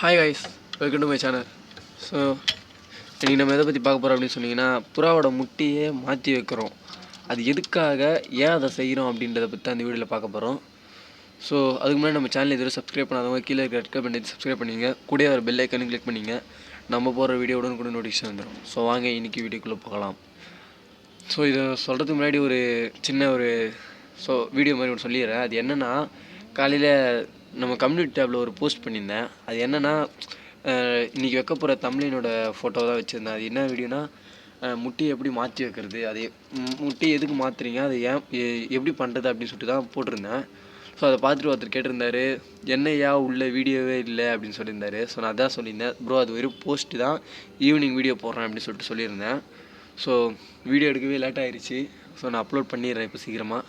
Hi guys welcome to my channel so இன்றைக்கி நம்ம எதை பற்றி பார்க்க போகிறோம் அப்படின்னு சொன்னிங்கன்னா புறாவோட முட்டையே மாற்றி வைக்கிறோம். அது எதுக்காக ஏன் அதை செய்கிறோம் அப்படின்றத பற்றி அந்த வீடியோவில் பார்க்க போகிறோம் ஸோ அதுக்கு முன்னாடி நம்ம சேனல் இதுவரை சப்ஸ்கிரைப் பண்ணாதவங்க கீழே இருக்க ரெட் பண்ணி சப்ஸ்கிரைப் பண்ணிங்க கூட ஒரு பெல் ஐக்கனும் கிளிக் பண்ணிங்க நம்ம போகிற வீடியோ உடனே கூட நோட்டிஃபிகேஷன் வந்துடும் ஸோ வாங்க இன்றைக்கி வீடியோக்குள்ளே போகலாம். ஸோ இதை சொல்கிறதுக்கு முன்னாடி ஒரு சின்ன ஒரு ஸோ வீடியோ மாதிரி ஒன்று சொல்லிடுறேன். அது என்னென்னா காலையில் நம்ம கம்யூனிட்டி டேப்பில் ஒரு போஸ்ட் பண்ணியிருந்தேன். அது என்னென்னா இன்றைக்கி வைக்க போகிற தமிழினோட ஃபோட்டோ தான் வச்சுருந்தேன். அது என்ன வீடியோனா முட்டையை எப்படி மாற்றி வைக்கிறது அது முட்டி முட்டையை எதுக்கு மாற்றுறீங்க அது ஏன் எப்படி பண்ணுறது அப்படின்னு சொல்லிட்டு தான் போட்டிருந்தேன். ஸோ அதை பார்த்துட்டு ஒருத்தர் கேட்டிருந்தாரு என்னையா உள்ள வீடியோவே இல்லை? அப்படின்னு சொல்லியிருந்தாரு. ஸோ நான் அதான் சொல்லியிருந்தேன் ப்ரோ அது வெறும் போஸ்ட்டு தான் ஈவினிங் வீடியோ போடுறேன் அப்படின்னு சொல்லிட்டு சொல்லியிருந்தேன். ஸோ வீடியோ எடுக்கவே லேட் ஆயிடுச்சு ஸோ நான் அப்லோட் பண்ணிடுறேன் இப்போ சீக்கிரமாக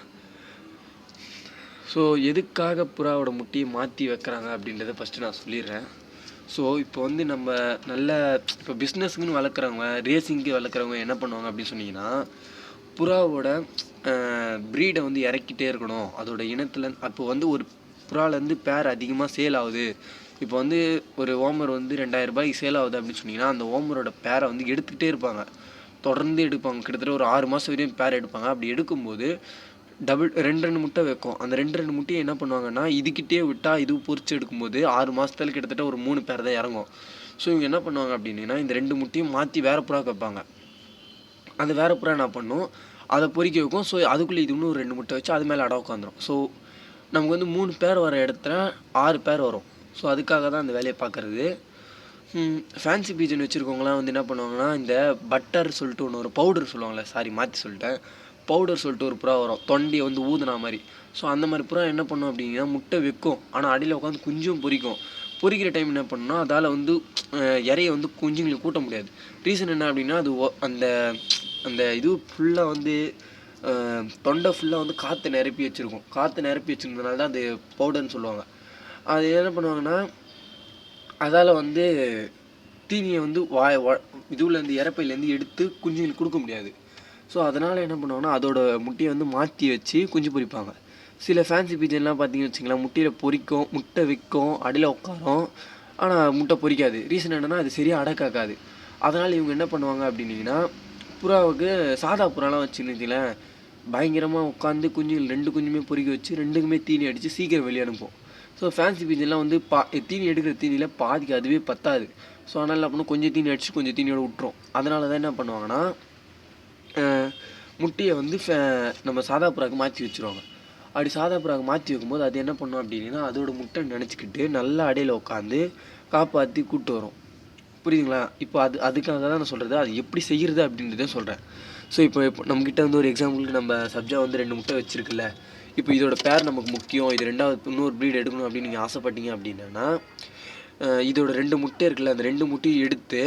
ஸோ எதுக்காக புறாவோட முட்டையை மாற்றி வைக்கிறாங்க அப்படின்றத ஃபஸ்ட்டு நான் சொல்லிடுறேன். ஸோ இப்போ வந்து நம்ம நல்ல இப்போ பிஸ்னஸுக்குன்னு வளர்க்குறவங்க ரேசிங்க்கு வளர்க்குறவங்க என்ன பண்ணுவாங்க அப்படின்னு சொன்னீங்கன்னா புறாவோட ப்ரீடை வந்து இறக்கிட்டே இருக்கணும். அதோட இனத்தில் அப்போ வந்து ஒரு புறாலேருந்து பேர் அதிகமாக சேல் ஆகுது. இப்போ வந்து ஒரு ஓமர் வந்து ரெண்டாயிரம் ரூபாய்க்கு சேல் ஆகுது அப்படின்னு சொன்னீங்கன்னா அந்த ஓமரோட பேரை வந்து எடுத்துக்கிட்டே இருப்பாங்க. தொடர்ந்து எடுப்பாங்க. கிட்டத்தட்ட ஒரு ஆறு மாதம் வரையும் பேர் எடுப்பாங்க. அப்படி எடுக்கும்போது டபுள் ரெண்டு ரெண்டு முட்டை வைக்கும். அந்த ரெண்டு ரெண்டு முட்டையை என்ன பண்ணுவாங்கன்னா இதுக்கிட்டே விட்டால் இது பொறிச்சு எடுக்கும்போது ஆறு மாதத்துல கிட்டத்தட்ட ஒரு மூணு பேர் தான் இறங்கும். ஸோ இவங்க என்ன பண்ணுவாங்க அப்படின்னா இந்த ரெண்டு முட்டையும் மாற்றி வேற புறா வைப்பாங்க. அந்த வேற புறா என்ன பண்ணும்? அதை பொறிக்க வைக்கும். ஸோ அதுக்குள்ளே இது இன்னும் ரெண்டு முட்டை வச்சு அது மேலே அடை உட்காந்துரும். ஸோ நமக்கு வந்து மூணு பேர் வர இடத்துல ஆறு பேர் வரும். ஸோ அதுக்காக தான் அந்த வேலையை பார்க்குறது. ஃபேன்சி பீஜன் வச்சுருக்கவங்களாம் வந்து என்ன பண்ணுவாங்கன்னா இந்த பட்டர் சொல்லிட்டு ஒன்று ஒரு பவுடர் சொல்லுவாங்களே சாரி மாற்றி சொல்லிட்டேன். பவுடர் சொல்லிட்டு ஒரு புறா வரும். தொண்டியை வந்து ஊதுனா மாதிரி. ஸோ அந்த மாதிரி புறா என்ன பண்ணும் அப்படிங்கன்னா முட்டை வைக்கும். ஆனால் அடியில் உட்காந்து குஞ்சும் பொரிக்கும். பொரிக்கிற டைம் என்ன பண்ணுன்னா அதால் வந்து இறைய வந்து குஞ்சுங்களுக்கு கூட்ட முடியாது. ரீசன் என்ன அப்படின்னா அது அந்த அந்த இது ஃபுல்லாக வந்து தொண்டை ஃபுல்லாக வந்து காற்று நிரப்பி வச்சுருக்கும். காற்று நிரப்பி வச்சுருந்ததுனால தான் அது பவுடர்னு சொல்லுவாங்க. அது என்ன பண்ணுவாங்கன்னா அதால் வந்து தீனியை வந்து வாய் வா இதுலேருந்து இறப்பையிலேருந்து எடுத்து குஞ்சுங்களுக்கு கொடுக்க முடியாது. ஸோ அதனால் என்ன பண்ணுவாங்கன்னா அதோட முட்டையை வந்து மாற்றி வச்சு குஞ்சு பொரிப்பாங்க. சில ஃபேன்சி பீஜன்லாம் பார்த்தீங்கன்னு வச்சுங்களேன் முட்டையில் பொரிக்கும் முட்டை விற்கும் அடியில் உட்காரும் ஆனால் முட்டை பொறிக்காது ரீசன் என்னென்னா அது சரியாக அடக்காக்காது. அதனால் இவங்க என்ன பண்ணுவாங்க அப்படின்னீங்கன்னா புறாவுக்கு சாதா புறாலாம் வச்சுருந்தீங்களேன் பயங்கரமாக உட்காந்து குஞ்சுகள் ரெண்டு குஞ்சுமே பொறிக்க வச்சு ரெண்டுக்குமே தீனி அடித்து சீக்கிரம் வெளியே அனுப்போம் ஸோ ஃபேன்சி பீஜன்லாம் வந்து பா தீனி எடுக்கிற தீனியில் பாதிக்கு அதுவே பத்தாது. ஸோ அதனால் என்ன பண்ணும் கொஞ்சம் தீனி அடிச்சு கொஞ்சம் தீனியோட விட்டுரும் அதனால தான் என்ன பண்ணுவாங்கன்னா முட்டையை வந்து ஃபே- நம்ம சாதா புறாக்கு மாற்றி வச்சுருவாங்க. அப்படி சாதா புறாக்கு மாற்றி வைக்கும்போது அது என்ன பண்ணும் அப்படின்னா அதோட முட்டை நினச்சிக்கிட்டு நல்லா அடையில் உட்காந்து காப்பாற்றி கூட்டு வரும். புரியுதுங்களா? இப்போ அது அதுக்காக தான் நான் சொல்கிறது அது எப்படி செய்கிறது அப்படின்றத சொல்கிறேன் ஸோ இப்போ இப்போ நம்மக்கிட்ட வந்து ஒரு எக்ஸாம்பிளுக்கு நம்ம சப்ஜா வந்து ரெண்டு முட்டை வச்சுருக்குல்ல. இப்போ இதோட பேர் நமக்கு முக்கியம். இது ரெண்டாவது இன்னொரு ப்ரீட் எடுக்கணும் அப்படின்னு நீங்கள் ஆசைப்பட்டீங்க அப்படின்னா இதோட ரெண்டு முட்டை இருக்குல்ல அந்த ரெண்டு முட்டையும் எடுத்து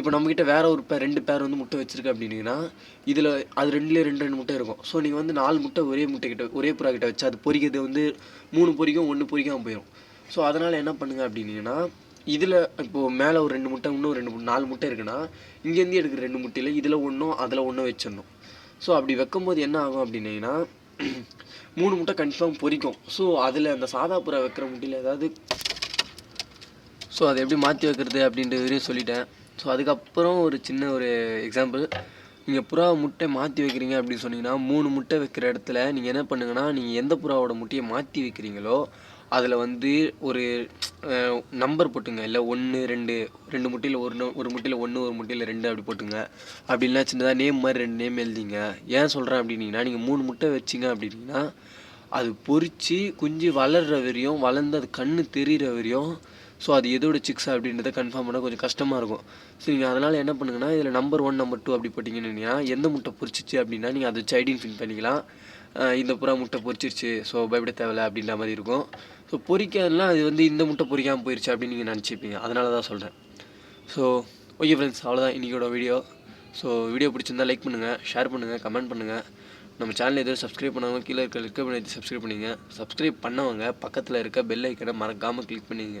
இப்போ நம்மக்கிட்ட வேற ஒரு பேர் ரெண்டு பேர் வந்து முட்டை வச்சிருக்கு அப்படின்னீங்கன்னா இதில் அது ரெண்டுலேயே ரெண்டு ரெண்டு முட்டை இருக்கும். ஸோ நீங்கள் வந்து நாலு முட்டை ஒரே முட்டை கிட்ட ஒரே புறா கிட்ட வச்சு அது பொறிக்கிறது வந்து மூணு பொறிக்கும் ஒன்று பொறிக்காமல் போயிடும் ஸோ அதனால் என்ன பண்ணுங்க அப்படின்னீங்கன்னா இதில் இப்போது மேலே ஒரு ரெண்டு முட்டை இன்னும் ரெண்டு நாலு முட்டை இருக்குன்னா இங்கேருந்து எடுக்கிற ரெண்டு முட்டையில் இதில் ஒன்றும் அதில் ஒன்றும் வச்சிடணும். ஸோ அப்படி வைக்கும்போது என்ன ஆகும் அப்படின்னீங்கன்னா மூணு முட்டை கன்ஃபார்ம் பொரிக்கும். ஸோ அதில் அந்த சாதா புறா வைக்கிற முட்டையில் ஏதாவது ஸோ அதை எப்படி மாற்றி வைக்கிறது அப்படின்ற வரையும் சொல்லிட்டேன். ஸோ அதுக்கப்புறம் ஒரு சின்ன ஒரு எக்ஸாம்பிள் நீங்கள் புறா முட்டை மாற்றி வைக்கிறீங்க அப்படின்னு சொன்னீங்கன்னா மூணு முட்டை வைக்கிற இடத்துல நீங்கள் என்ன பண்ணுங்கன்னா நீங்கள் எந்த புறாவோட முட்டையை மாற்றி வைக்கிறீங்களோ அதில் வந்து ஒரு நம்பர் போட்டுங்க. இல்லை ஒன்று ரெண்டு ரெண்டு முட்டையில் ஒரு ஒரு முட்டையில் ஒன்று ஒரு முட்டையில் ரெண்டு அப்படி போட்டுங்க. அப்படின்னா சின்னதாக நேம் மாதிரி ரெண்டு நேம் எழுதிங்க. ஏன் சொல்கிறேன் அப்படின்னீங்கன்னா நீங்கள் மூணு முட்டை வச்சிங்க அப்படின்னா அது பொறிச்சு குஞ்சு வளர்கிற வரையும் வளர்ந்து அது கண்ணு தெரிகிற வரையும் ஸோ அது எதோட சிக்ஸ் அப்படின்றத கன்ஃபார்ம் பண்ண கொஞ்சம் கஷ்டமாக இருக்கும். ஸோ நீங்கள் அதனால் என்ன பண்ணுங்கன்னா இதில் நம்பர் ஒன் நம்பர் டூ அப்படி போட்டிங்கன்னா எந்த முட்டை பொரிச்சிச்சு அப்படின்னா நீங்கள் அதை வச்சு ஐடென்டிஃபை பண்ணிக்கலாம். இந்த புறா முட்டை பொரிச்சிருச்சு ஸோ பயப்பட தேவையில்ல அப்படின்ற மாதிரி இருக்கும். ஸோ பொரிக்காதெல்லாம் அது வந்து இந்த முட்டை பொறிக்காமல் போயிருச்சு அப்படின்னு நீங்கள் நினச்சிப்பீங்க அதனால தான் சொல்கிறேன் ஸோ ஓகே ஃப்ரெண்ட்ஸ் அவ்வளோதான் இன்றைக்கோட வீடியோ ஸோ வீடியோ பிடிச்சிருந்தா லைக் பண்ணுங்கள் ஷேர் பண்ணுங்கள் கமெண்ட் பண்ணுங்கள் நம்ம சேனல் எதுவும் சப்ஸ்கிரைப் பண்ணவங்க கீழே இருக்க லிக்க பண்ணி சப்ஸ்கிரைப் பண்ணிங்க சப்ஸ்கிரைப் பண்ணவங்க பக்கத்தில் இருக்க பெல் ஐக்கனை மறக்காமல் கிளிக் பண்ணிங்க